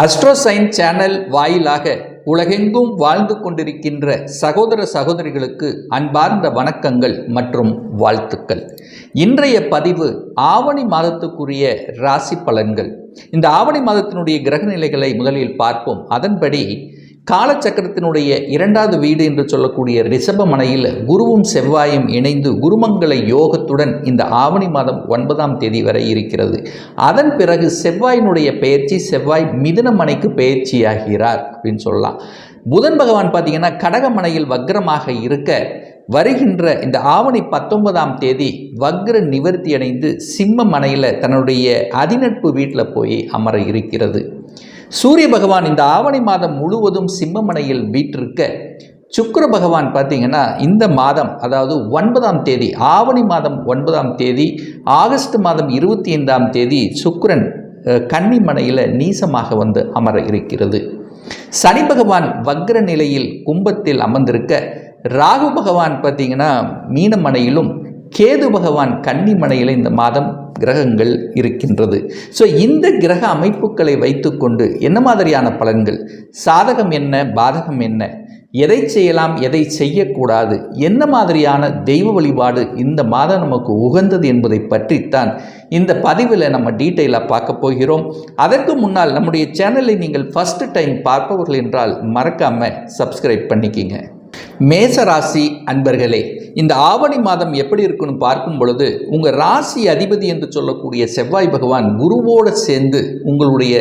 அஸ்ட்ரோசைன் channel வாயிலாக உலகெங்கும் வாழ்ந்து கொண்டிருக்கின்ற சகோதர சகோதரிகளுக்கு அன்பார்ந்த வணக்கங்கள் மற்றும் வாழ்த்துக்கள். இன்றைய பதிவு ஆவணி மாதத்துக்குரிய ராசி பலன்கள். இந்த ஆவணி மாதத்தினுடைய கிரக நிலைகளை முதலில் பார்ப்போம். அதன்படி காலச்சக்கரத்தினுடைய இரண்டாவது வீடு என்று சொல்லக்கூடிய ரிஷபமனையில் குருவும் செவ்வாயும் இணைந்து குருமங்கள யோகத்துடன் இந்த ஆவணி மாதம் ஒன்பதாம் தேதி வரை இருக்கிறது. அதன் பிறகு செவ்வாயினுடைய பெயர்ச்சி செவ்வாய் மிதுனமனைக்கு பெயர்ச்சியாகிறார் அப்படின்னு சொல்லலாம். புதன் பகவான் பார்த்தீங்கன்னா கடகமனையில் வக்ரமாக இருக்க வருகின்ற இந்த ஆவணி பத்தொன்பதாம் தேதி வக்ர நிவர்த்தி அடைந்து சிம்ம மனையில் தன்னுடைய அதிநட்பு வீட்டில் போய் அமர இருக்கிறது. சூரிய பகவான் இந்த ஆவணி மாதம் முழுவதும் சிம்மமனையில் வீற்றிருக்க சுக்கர பகவான் பார்த்தீங்கன்னா இந்த மாதம் அதாவது ஒன்பதாம் தேதி ஆவணி மாதம் ஒன்பதாம் தேதி ஆகஸ்ட் மாதம் இருபத்தி ஐந்தாம் தேதி சுக்கரன் கன்னிமனையில் நீசமாக வந்து அமர இருக்கிறது. சனி பகவான் வக்ர நிலையில் கும்பத்தில் அமர்ந்திருக்க ராகு பகவான் பார்த்தீங்கன்னா மீனமனையிலும் கேது பகவான் கன்னிமனையில் இந்த மாதம் கிரகங்கள் இருக்கின்றது. ஸோ இந்த கிரக அமைப்புகளை வைத்துக்கொண்டு என்ன மாதிரியான பலன்கள்? சாதகம் என்ன? பாதகம் என்ன? எதை செய்யலாம்? எதை செய்யக்கூடாது? என்ன மாதிரியான தெய்வ வழிபாடு இந்த மாதம் நமக்கு உகந்தது என்பதை பற்றித்தான் இந்த பதிவில் நம்ம டீட்டெயிலாக பார்க்க போகிறோம். அதற்கு முன்னால் நம்முடைய சேனலை நீங்கள் ஃபஸ்ட்டு டைம் பார்ப்பவர்கள் என்றால் மறக்காமல் சப்ஸ்கிரைப் பண்ணிக்கிங்க. மேச ராசி அன்பர்களே இந்த ஆவணி மாதம் எப்படி இருக்குன்னு பார்க்கும் பொழுது உங்கள் ராசி அதிபதி என்று சொல்லக்கூடிய செவ்வாய் பகவான் குருவோடு சேர்ந்து உங்களுடைய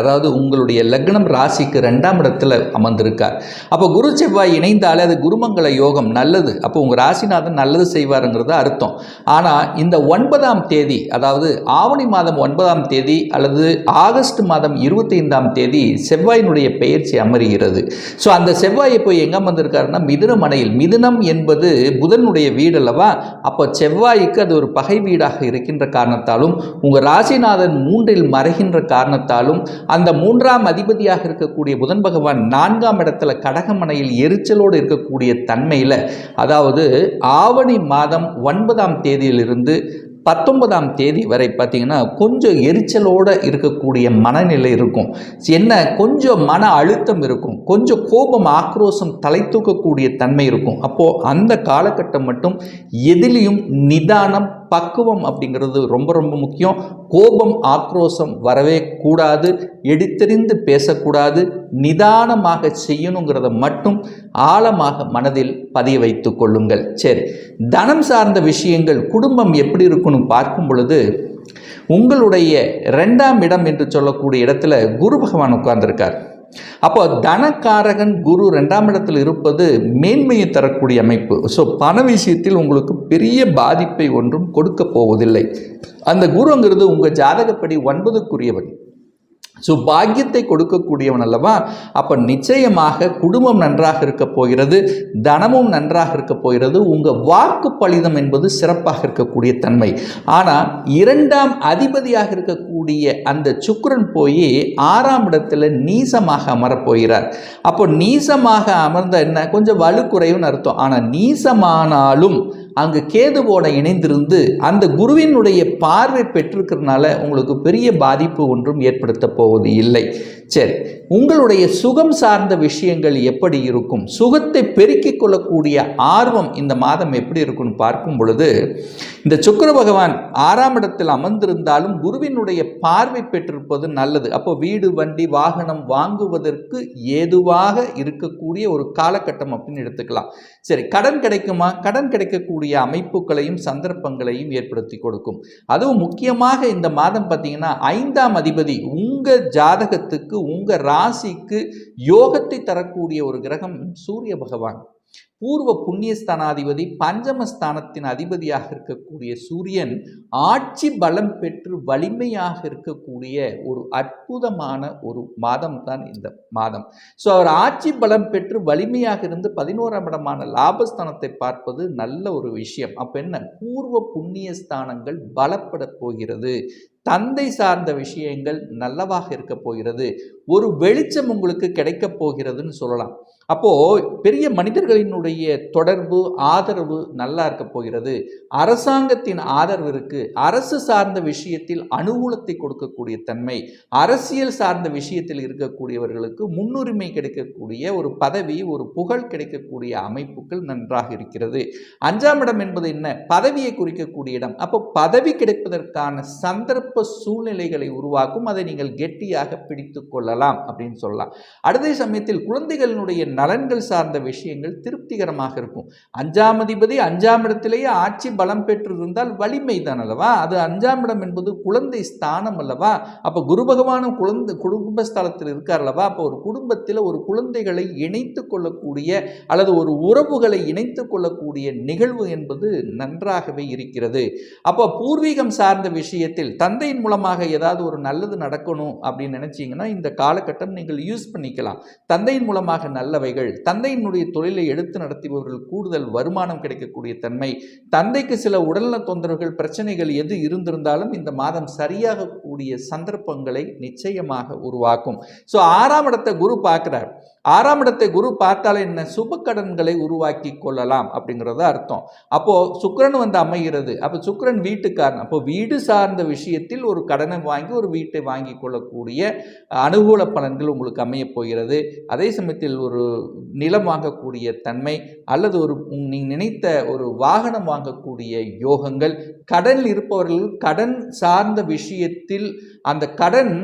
அதாவது உங்களுடைய லக்னம் ராசிக்கு ரெண்டாம் இடத்துல அமர்ந்திருக்கார். அப்போ குரு செவ்வாய் இணைந்தாலே அது குருமங்கள யோகம் நல்லது. அப்போ உங்கள் ராசிநாதன் நல்லது செய்வாருங்கிறது அர்த்தம். ஆனால் இந்த ஒன்பதாம் தேதி அதாவது ஆவணி மாதம் ஒன்பதாம் தேதி அல்லது ஆகஸ்ட் மாதம் இருபத்தைந்தாம் தேதி செவ்வாயினுடைய பெயர்ச்சி அமருகிறது. ஸோ அந்த செவ்வாயை போய் எங்கே அமர்ந்திருக்காருன்னா மிதுனமனையில் மிதுனம் என்பது புதனுடைய வீடு அல்லவா? அப்போ செவ்வாய்க்கு அது ஒரு பகை வீடாக இருக்கின்ற காரணத்தாலும் உங்கள் ராசிநாதன் மூன்றில் மறைகின்ற காரணத்தாலும் அந்த மூன்றாம் அதிபதியாக இருக்கக்கூடிய புதன் பகவான் நான்காம் இடத்துல கடகமனையில் எரிச்சலோடு இருக்கக்கூடிய தன்மையில் அதாவது ஆவணி மாதம் ஒன்பதாம் தேதியிலிருந்து பத்தொன்பதாம் தேதி வரை பார்த்திங்கன்னா கொஞ்சம் எரிச்சலோடு இருக்கக்கூடிய மனநிலை இருக்கும். என்ன? கொஞ்சம் மன அழுத்தம் இருக்கும். கொஞ்சம் கோபம் ஆக்ரோஷம் தலை தூக்கக்கூடிய தன்மை இருக்கும். அப்போது அந்த காலகட்டம் மட்டும் எதிலையும் நிதானம் பக்குவம் அப்படிங்கிறது ரொம்ப ரொம்ப முக்கியம். கோபம் ஆக்ரோஷம் வரவே கூடாது. எடுத்தெறிந்து பேசக்கூடாது. நிதானமாக செய்யணுங்கிறத மட்டும் ஆழமாக மனதில் பதிய வைத்து கொள்ளுங்கள். சரி. தனம் சார்ந்த விஷயங்கள் குடும்பம் எப்படி இருக்குன்னு பார்க்கும் பொழுது உங்களுடைய ரெண்டாம் இடம் என்று சொல்லக்கூடிய இடத்துல குரு பகவான் உட்கார்ந்திருக்கார். அப்போ தனக்காரகன் குரு ரெண்டாம் இடத்தில் இருப்பது மேன்மையை தரக்கூடிய அமைப்பு. ஸோ பண விஷயத்தில் உங்களுக்கு பெரிய பாதிப்பை ஒன்றும் கொடுக்க போவதில்லை. அந்த குருங்கிறது உங்கள் ஜாதகப்படி ஒன்பதுக்குரியவன். ஸோ பாக்கியத்தை கொடுக்கக்கூடியவன் அல்லவா? அப்போ நிச்சயமாக குடும்பம் நன்றாக இருக்க போகிறது தனமும் நன்றாக இருக்க போகிறது உங்கள் வாக்கு பலிதம் என்பது சிறப்பாக இருக்கக்கூடிய தன்மை. ஆனால் இரண்டாம் அதிபதியாக இருக்கக்கூடிய அந்த சுக்கரன் போய் ஆறாம் இடத்துல நீசமாக அமரப் போகிறார். அப்போ நீசமாக அமர்ந்த என்ன? கொஞ்சம் வலுக்குறைவுன்னு அர்த்தம். ஆனால் நீசமானாலும் அங்கு கேதுவோட இணைந்திருந்து அந்த குருவினுடைய பார்வை பெற்றிருக்கிறதுனால உங்களுக்கு பெரிய பாதிப்பு ஒன்றும் ஏற்படுத்த போவது இல்லை. சரி உங்களுடைய சுகம் சார்ந்த விஷயங்கள் எப்படி இருக்கும்? சுகத்தை பெருக்கிக் கொள்ளக்கூடிய ஆர்வம் இந்த மாதம் எப்படி இருக்கும்னு பார்க்கும் பொழுது இந்த சுக்கர பகவான் ஆறாம் இடத்தில் அமர்ந்திருந்தாலும் குருவினுடைய பார்வை பெற்றிருப்பது நல்லது. அப்போ வீடு வண்டி வாகனம் வாங்குவதற்கு ஏதுவாக இருக்கக்கூடிய ஒரு காலகட்டம் அப்படின்னு எடுத்துக்கலாம். சரி கடன் கிடைக்குமா? கடன் கிடைக்கக்கூடிய அமைப்புகளையும் சந்தர்ப்பங்களையும் ஏற்படுத்தி கொடுக்கும். அதுவும் முக்கியமாக இந்த மாதம் பார்த்தீங்கன்னா ஐந்தாம் அதிபதி உங்கள் ஜாதகத்துக்கு உங்கள் ராசிக்கு யோகத்தை தரக்கூடிய ஒரு கிரகம் சூரிய பகவான். பூர்வ புண்ணியஸ்தானாதிபதி பஞ்சமஸ்தானத்தின் அதிபதியாக இருக்கக்கூடிய சூரியன் ஆட்சி பலம் பெற்று வலிமையாக இருக்கக்கூடிய ஒரு அற்புதமான ஒரு மாதம் தான் இந்த மாதம். ஸோ அவர் ஆட்சி பலம் பெற்று வலிமையாக இருந்து பதினோராம் இடமான லாபஸ்தானத்தை பார்ப்பது நல்ல ஒரு விஷயம். அப்போ என்ன? பூர்வ புண்ணியஸ்தானங்கள் பலப்படப் பலப்பட போகிறது. தந்தை சார்ந்த விஷயங்கள் நல்லவாக இருக்க போகிறது. ஒரு வெளிச்சம் உங்களுக்கு கிடைக்க போகிறதுன்னு சொல்லலாம். அப்போ பெரிய மனிதர்களினுடைய தொடர்பு ஆதரவு நல்லா இருக்க போகிறது. அரசாங்கத்தின் ஆதரவு இருக்கு. அரசு சார்ந்த விஷயத்தில் அனுகூலத்தை கொடுக்கக்கூடிய தன்மை அரசியல் சார்ந்த விஷயத்தில் இருக்கக்கூடியவர்களுக்கு முன்னுரிமை கிடைக்கக்கூடிய ஒரு பதவி ஒரு புகழ் கிடைக்கக்கூடிய அமைப்புகள் நன்றாக இருக்கிறது. அஞ்சாம் இடம் என்பது என்ன? பதவியை குறிக்கக்கூடிய இடம். அப்போ பதவி கிடைப்பதற்கான சந்தர்ப்ப சூழ்நிலைகளை உருவாக்கும் அதை நீங்கள் கெட்டியாக பிடித்து கொள்ளலாம் அப்படின்னு சொல்லலாம். அடுத்த சமயத்தில் குழந்தைகளினுடைய நலன்கள் சார்ந்த விஷயங்கள் திருப்திகரமாக இருக்கும். அஞ்சாம் அதிபதி அஞ்சாம் இடத்திலேயே ஆட்சி பலம் பெற்றிருந்தால் வலிமை தான் அல்லவா? அது அஞ்சாம் இடம் என்பது குழந்தை ஸ்தானம் அல்லவா? அப்போ குரு பகவானும் குழந்தை குடும்பஸ்தலத்தில் இருக்கார் அல்லவா? அப்போ ஒரு குடும்பத்தில் ஒரு குழந்தைகளை இணைத்து கொள்ளக்கூடிய அல்லது ஒரு உறவுகளை இணைத்து கொள்ளக்கூடிய நிகழ்வு என்பது நன்றாகவே இருக்கிறது. அப்போ பூர்வீகம் சார்ந்த விஷயத்தில் தந்தையின் மூலமாக ஏதாவது ஒரு நல்லது நடக்கணும் அப்படின்னு நினச்சிங்கன்னா இந்த காலகட்டம் நீங்கள் யூஸ் பண்ணிக்கலாம். தந்தையின் மூலமாக நல்லவைகள் தந்தையினுடைய தொழிலை எடுத்து நடத்துபவர்கள் கூடுதல் வருமானம் கிடைக்கக்கூடிய தன்மை தந்தைக்கு சில உடல்நல தொந்தரவுகள் பிரச்சனைகள் எது இருந்திருந்தாலும் இந்த மாதம் சரியாக கூடிய சந்தர்ப்பங்களை நிச்சயமாக உருவாக்கும். ஸோ ஆறாம் இடத்தை குரு பார்க்குறார். ஆறாம் இடத்தை குரு பார்த்தாலே என்ன? சுப கடன்களை உருவாக்கி கொள்ளலாம் அப்படிங்கிறது அர்த்தம். அப்போது சுக்கரன் வந்து அமைகிறது. அப்போ சுக்கிரன் வீட்டுக்காரன். அப்போ வீடு சார்ந்த விஷயத்தில் ஒரு கடனை வாங்கி ஒரு வீட்டை வாங்கி கொள்ளக்கூடிய அனுகூல பலன்கள் உங்களுக்கு அமையப் போகிறது. அதே சமயத்தில் ஒரு நிலம் வாங்கக்கூடிய தன்மை அல்லது ஒரு நீங்கள் நினைத்த ஒரு வாகனம் வாங்கக்கூடிய யோகங்கள் கடனில் இருப்பவர்கள் கடன் சார்ந்த விஷயத்தில் அந்த கடன்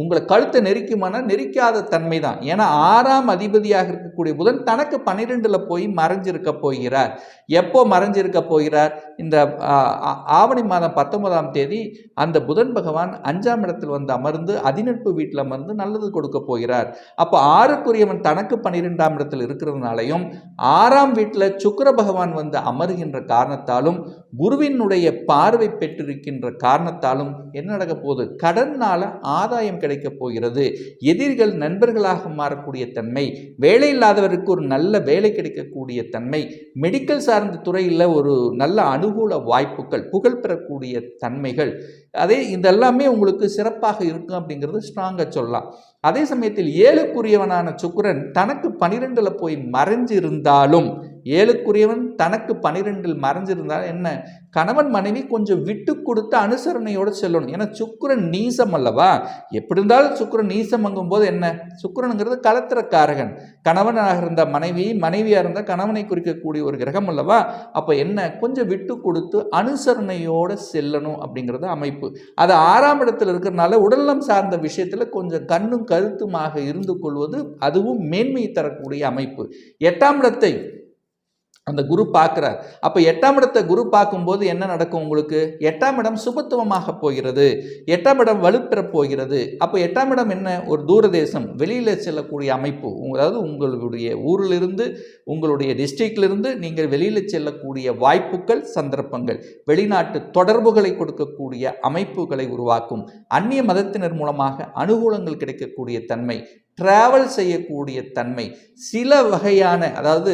உங்களை கழுத்தை நெரிக்குமானா நெரிக்காத தன்மை தான் ஏன்னா ஆறாம் அதிபதியாக இருக்கக்கூடிய புதன் தனக்கு பன்னிரெண்டில் போய் மறைஞ்சிருக்க போகிறார். எப்போ மறைஞ்சிருக்க போகிறார்? இந்த ஆவணி மாதம் பத்தொன்பதாம் தேதி அந்த புதன் பகவான் அஞ்சாம் இடத்தில் வந்து அமர்ந்து அதிநட்பு வீட்டில் அமர்ந்து நல்லது கொடுக்க போகிறார். அப்போ ஆறுக்குரியவன் தனக்கு பன்னிரெண்டாம் இடத்தில் இருக்கிறதுனாலையும் ஆறாம் வீட்டில் சுக்கர பகவான் வந்து அமர்கின்ற காரணத்தாலும் குருவினுடைய பார்வை பெற்றிருக்கின்ற காரணத்தாலும் என்ன நடக்க போகுது? கடனால் ஆதாயம் கிடைக்கப் போகிறது. எதிரிகள் நண்பர்களாக மாறக்கூடிய தன்மை வேலை இல்லாதவருக்கு ஒரு நல்ல வேலை கிடைக்கக்கூடிய தன்மை மெடிக்கல் சார்ந்த துறையில் ஒரு நல்ல அனுகூல வாய்ப்புகள் புகழ் பெறக்கூடிய தன்மைகள். அதே இதெல்லாமே உங்களுக்கு சிறப்பாக இருக்கும் அப்படிங்கிறது ஸ்ட்ராங்காக சொல்லலாம். அதே சமயத்தில் ஏழுக்குரியவனான சுக்கரன் தனக்கு பனிரெண்டில் போய் மறைஞ்சிருந்தாலும் ஏழுக்குரியவன் தனக்கு பனிரெண்டில் மறைஞ்சிருந்தால் என்ன? கணவன் மனைவி கொஞ்சம் விட்டு கொடுத்து அனுசரணையோடு செல்லணும். ஏன்னா சுக்கரன் நீசம் அல்லவா? எப்படி இருந்தாலும் சுக்கரன் நீசம் போது என்ன? சுக்கரனுங்கிறது கலத்திரக்காரகன் கணவனாக இருந்த மனைவி மனைவியாக இருந்தால் கணவனை குறிக்கக்கூடிய ஒரு கிரகம் அல்லவா? அப்போ என்ன? கொஞ்சம் விட்டு கொடுத்து அனுசரணையோடு செல்லணும் அப்படிங்கிறது அமைப்பு. அது ஆறாம் இடத்தில் இருக்கிறனால உடல்நலம் சார்ந்த விஷயத்தில் கொஞ்சம் கண்ணும் கருத்துமாக இருந்து கொள்வது அதுவும் மேன்மை தரக்கூடிய அமைப்பு. எட்டாம் இடத்தை அந்த குரு பார்க்குறார். அப்போ எட்டாம் இடத்தை குரு பார்க்கும்போது என்ன நடக்கும் உங்களுக்கு? எட்டாம் இடம் சுபத்துவமாக போகிறது. எட்டாம் இடம் வலுப்பெறப் போகிறது. அப்போ எட்டாம் இடம் என்ன? ஒரு தூரதேசம். வெளியில் செல்லக்கூடிய அமைப்பு. அதாவது உங்களுடைய ஊரிலிருந்து உங்களுடைய டிஸ்ட்ரிக்டிலிருந்து நீங்கள் வெளியில் செல்லக்கூடிய வாய்ப்புகள் சந்தர்ப்பங்கள். வெளிநாட்டு தொடர்புகளை கொடுக்கக்கூடிய அமைப்புகளை உருவாக்கும். அந்நிய மதத்தினர் மூலமாக அனுகூலங்கள் கிடைக்கக்கூடிய தன்மை. டிராவல் செய்யக்கூடிய தன்மை. சில வகையான அதாவது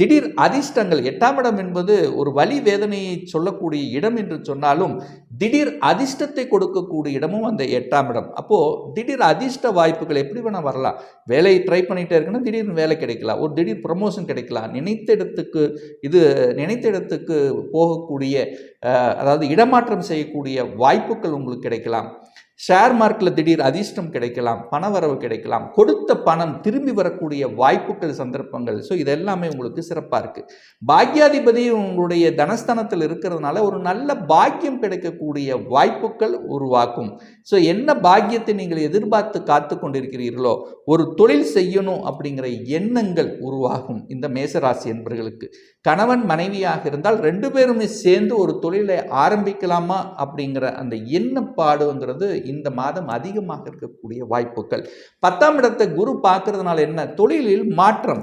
திடீர் அதிர்ஷ்டங்கள். எட்டாம் இடம் என்பது ஒரு வழி வேதனையை சொல்லக்கூடிய இடம் என்று சொன்னாலும் திடீர் அதிர்ஷ்டத்தை கொடுக்கக்கூடிய இடமும் அந்த எட்டாம் இடம். அப்போது திடீர் அதிர்ஷ்ட வாய்ப்புகள் எப்படி வேணால் வரலாம். வேலையை ட்ரை பண்ணிகிட்டே இருக்குன்னா திடீர்னு வேலை கிடைக்கலாம். ஒரு திடீர் ப்ரமோஷன் கிடைக்கலாம். நினைத்த இடத்துக்கு இது நினைத்த இடத்துக்கு போகக்கூடிய அதாவது இடமாற்றம் செய்யக்கூடிய வாய்ப்புகள் உங்களுக்கு கிடைக்கலாம். ஷேர் மார்க்கில் திடீர் அதிர்ஷ்டம் கிடைக்கலாம் பணவரவு கிடைக்கலாம். கொடுத்த பணம் திரும்பி வரக்கூடிய வாய்ப்புகள் சந்தர்ப்பங்கள். ஸோ இது எல்லாமே உங்களுக்கு சிறப்பாக இருக்குது பாக்யாதிபதி உங்களுடைய தனஸ்தானத்தில் இருக்கிறதுனால ஒரு நல்ல பாக்கியம் கிடைக்கக்கூடிய வாய்ப்புகள் உருவாக்கும். ஸோ என்ன பாக்கியத்தை நீங்கள் எதிர்பார்த்து காத்து கொண்டிருக்கிறீர்களோ ஒரு தொழில் செய்யணும் அப்படிங்கிற எண்ணங்கள் உருவாகும் இந்த மேசராசி என்பர்களுக்கு. கணவன் மனைவியாக இருந்தால் ரெண்டு பேருமே சேர்ந்து ஒரு தொழிலை ஆரம்பிக்கலாமா அப்படிங்கிற அந்த எண்ணப்பாடுங்கிறது இந்த மாதம் அதிகமாக இருக்கக்கூடிய வாய்ப்புகள். பத்தாம் இடத்தை குரு பார்க்கறதுனால என்ன? தொழிலில் மாற்றம்.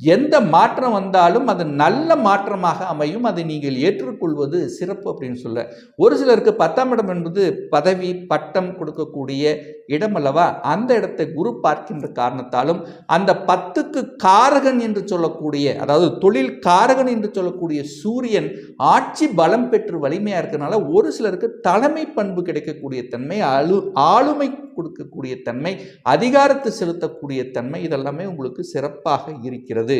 எந்த மாற்றம் வந்தாலும் அது நல்ல மாற்றமாக அமையும். அதை நீங்கள் ஏற்றுக்கொள்வது சிறப்பு அப்படின்னு சொல்ல. ஒரு சிலருக்கு பத்தாம் இடம் என்பது பதவி பட்டம் கொடுக்கக்கூடிய இடம் அல்லவா? அந்த இடத்தை குரு பார்க்கின்ற காரணத்தாலும் அந்த பத்துக்கு காரகன் என்று சொல்லக்கூடிய அதாவது தொழில் காரகன் என்று சொல்லக்கூடிய சூரியன் ஆட்சி பலம் பெற்று வலிமையாக இருக்கிறனால ஒரு சிலருக்கு தலைமை பண்பு கிடைக்கக்கூடிய தன்மை அழு ஆளுமை கொடுக்கக்கூடிய தன்மை அதிகாரத்தை செலுத்தக்கூடிய தன்மை இதெல்லாமே உங்களுக்கு சிறப்பாக இருக்கிறது.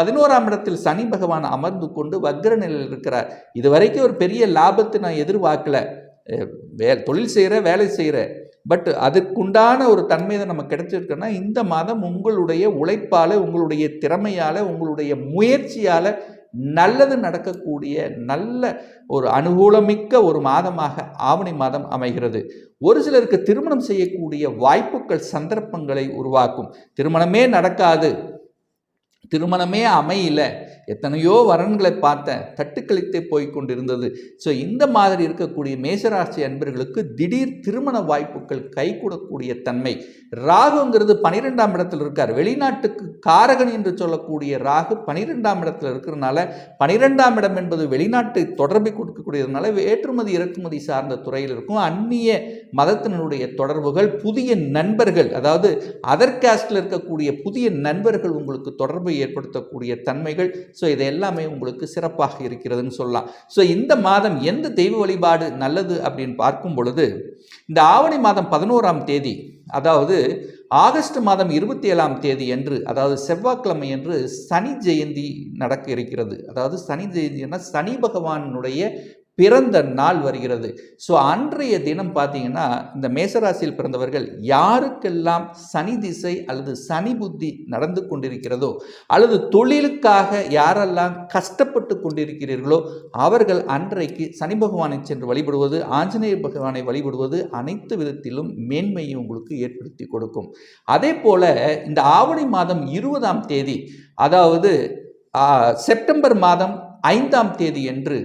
பதினோராம் இடத்தில் சனி பகவான் அமர்ந்து கொண்டு வக்ர நிலையில் இருக்கிறார். இதுவரைக்கும் ஒரு பெரிய லாபத்தை நான் எதிர்பார்க்கல. வே தொழில் செய்கிற வேலை செய்கிற பட் அதுக்குண்டான ஒரு தன்மையை நம்ம நமக்கு கிடைச்சிருக்குன்னா இந்த மாதம் உங்களுடைய உழைப்பால் உங்களுடைய திறமையால் உங்களுடைய முயற்சியால் நல்லது நடக்கக்கூடிய நல்ல ஒரு அனுகூலமிக்க ஒரு மாதமாக ஆவணி மாதம் அமைகிறது. ஒரு சிலருக்கு திருமணம் செய்யக்கூடிய வாய்ப்புகள் சந்தர்ப்பங்களை உருவாக்கும். திருமணமே நடக்காது. திருமணமே அமையல. எத்தனையோ வரன்களை பார்த்தேன். தட்டுக்கழித்தே போய் கொண்டிருந்தது. ஸோ இந்த மாதிரி இருக்கக்கூடிய மேசராசி அன்பர்களுக்கு திடீர் திருமண வாய்ப்புகள் கைகூடக்கூடிய தன்மை. ராகுங்கிறது பனிரெண்டாம் இடத்தில் இருக்கார். வெளிநாட்டுக்கு காரகன் என்று சொல்லக்கூடிய ராகு பனிரெண்டாம் இடத்தில் இருக்கிறதுனால பனிரெண்டாம் இடம் என்பது வெளிநாட்டை தொடர்பை கொடுக்கக்கூடியதுனால ஏற்றுமதி இறக்குமதி சார்ந்த துறையில் இருக்கும். அந்நிய மதத்தினருடைய தொடர்புகள் புதிய நண்பர்கள் அதாவது அதர் காஸ்டில் இருக்கக்கூடிய புதிய நண்பர்கள் உங்களுக்கு தொடர்பை ஏற்படுத்தக்கூடிய தன்மைகள் ஸோ இது எல்லாமே உங்களுக்கு சிறப்பாக இருக்கிறதுன்னு சொல்லலாம். ஸோ இந்த மாதம் எந்த தெய்வ வழிபாடு நல்லது அப்படின்னு பார்க்கும் பொழுது இந்த ஆவணி மாதம் பதினோராம் தேதி அதாவது ஆகஸ்ட் மாதம் இருபத்தி ஏழாம் தேதி என்று அதாவது செவ்வாய்க்கிழமை என்று சனி ஜெயந்தி நடக்க இருக்கிறது. அதாவது சனி ஜெயந்தினா சனி பகவானுடைய பிறந்த நாள் வருகிறது. ஸோ அன்றைய தினம் பார்த்தீங்கன்னா இந்த மேசராசியில் பிறந்தவர்கள் யாருக்கெல்லாம் சனி திசை அல்லது சனி புத்தி நடந்து கொண்டிருக்கிறதோ அல்லது தொழிலுக்காக யாரெல்லாம் கஷ்டப்பட்டு கொண்டிருக்கிறீர்களோ அவர்கள் அன்றைக்கு சனி பகவானை சென்று வழிபடுவது ஆஞ்சநேய பகவானை வழிபடுவது அனைத்து விதத்திலும் மேன்மையை உங்களுக்கு ஏற்படுத்தி கொடுக்கும். அதே போல இந்த ஆவணி மாதம் இருபதாம் தேதி அதாவது செப்டம்பர் மாதம் ஐந்தாம் தேதி என்று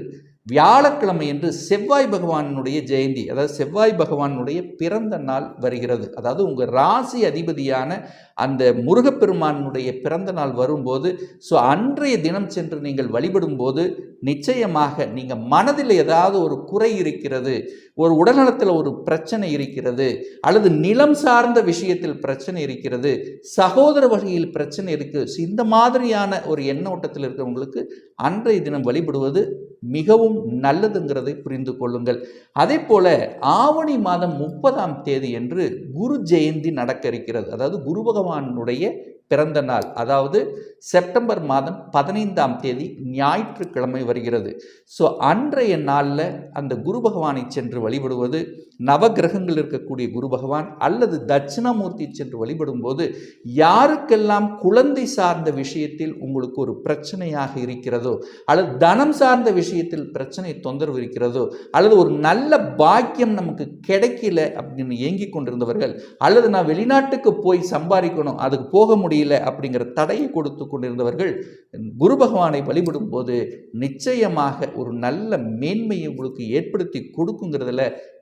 வியாழக்கிழமை என்று செவ்வாய் பகவானுடைய ஜெயந்தி அதாவது செவ்வாய் பகவானுடைய பிறந்த நாள் வருகிறது. அதாவது உங்கள் ராசி அதிபதியான அந்த முருகப்பெருமானுடைய பிறந்த நாள் வரும்போது ஸோ அன்றைய தினம் சென்று நீங்கள் வழிபடும் போது நிச்சயமாக நீங்கள் மனதில் ஏதாவது ஒரு குறை இருக்கிறது ஒரு உடல்நலத்தில் ஒரு பிரச்சனை இருக்கிறது அல்லது நிலம் சார்ந்த விஷயத்தில் பிரச்சனை இருக்கிறது சகோதர வகையில் பிரச்சனை இருக்குது இந்த மாதிரியான ஒரு எண்ணோட்டத்தில் இருக்கிறவங்களுக்கு அன்றைய தினம் வழிபடுவது மிகவும் நல்லதுங்கிறதை புரிந்து கொள்ளுங்கள். அதே போல ஆவணி மாதம் முப்பதாம் தேதி என்று குரு ஜெயந்தி நடக்க இருக்கிறது. அதாவது குரு பகவானுடைய பிறந்த நாள் அதாவது செப்டம்பர் மாதம் பதினைந்தாம் தேதி ஞாயிற்றுக்கிழமை வருகிறது. ஸோ அன்றைய நாளில் அந்த குரு பகவானை சென்று வழிபடுவது நவகிரகங்கள் இருக்கக்கூடிய குரு பகவான் அல்லது தட்சிணாமூர்த்தி சென்று வழிபடும்போது யாருக்கெல்லாம் குழந்தை சார்ந்த விஷயத்தில் உங்களுக்கு ஒரு பிரச்சனையாக இருக்கிறதோ அல்லது தனம் சார்ந்த விஷயத்தில் பிரச்சனை தொந்தரவு இருக்கிறதோ அல்லது ஒரு நல்ல பாக்கியம் நமக்கு கிடைக்கல அப்படின்னு ஏங்கி கொண்டிருந்தவர்கள் அல்லது நான் வெளிநாட்டுக்கு போய் சம்பாதிக்கணும் அதுக்கு போக முடியல அப்படிங்கிற தடையை கொடுத்து கொண்டிருந்தவர்கள் குரு பகவானை வழிபடும் போது நிச்சயமாக ஒரு நல்ல மேன்மையை உங்களுக்கு ஏற்படுத்தி கொடுக்குங்கிறதுல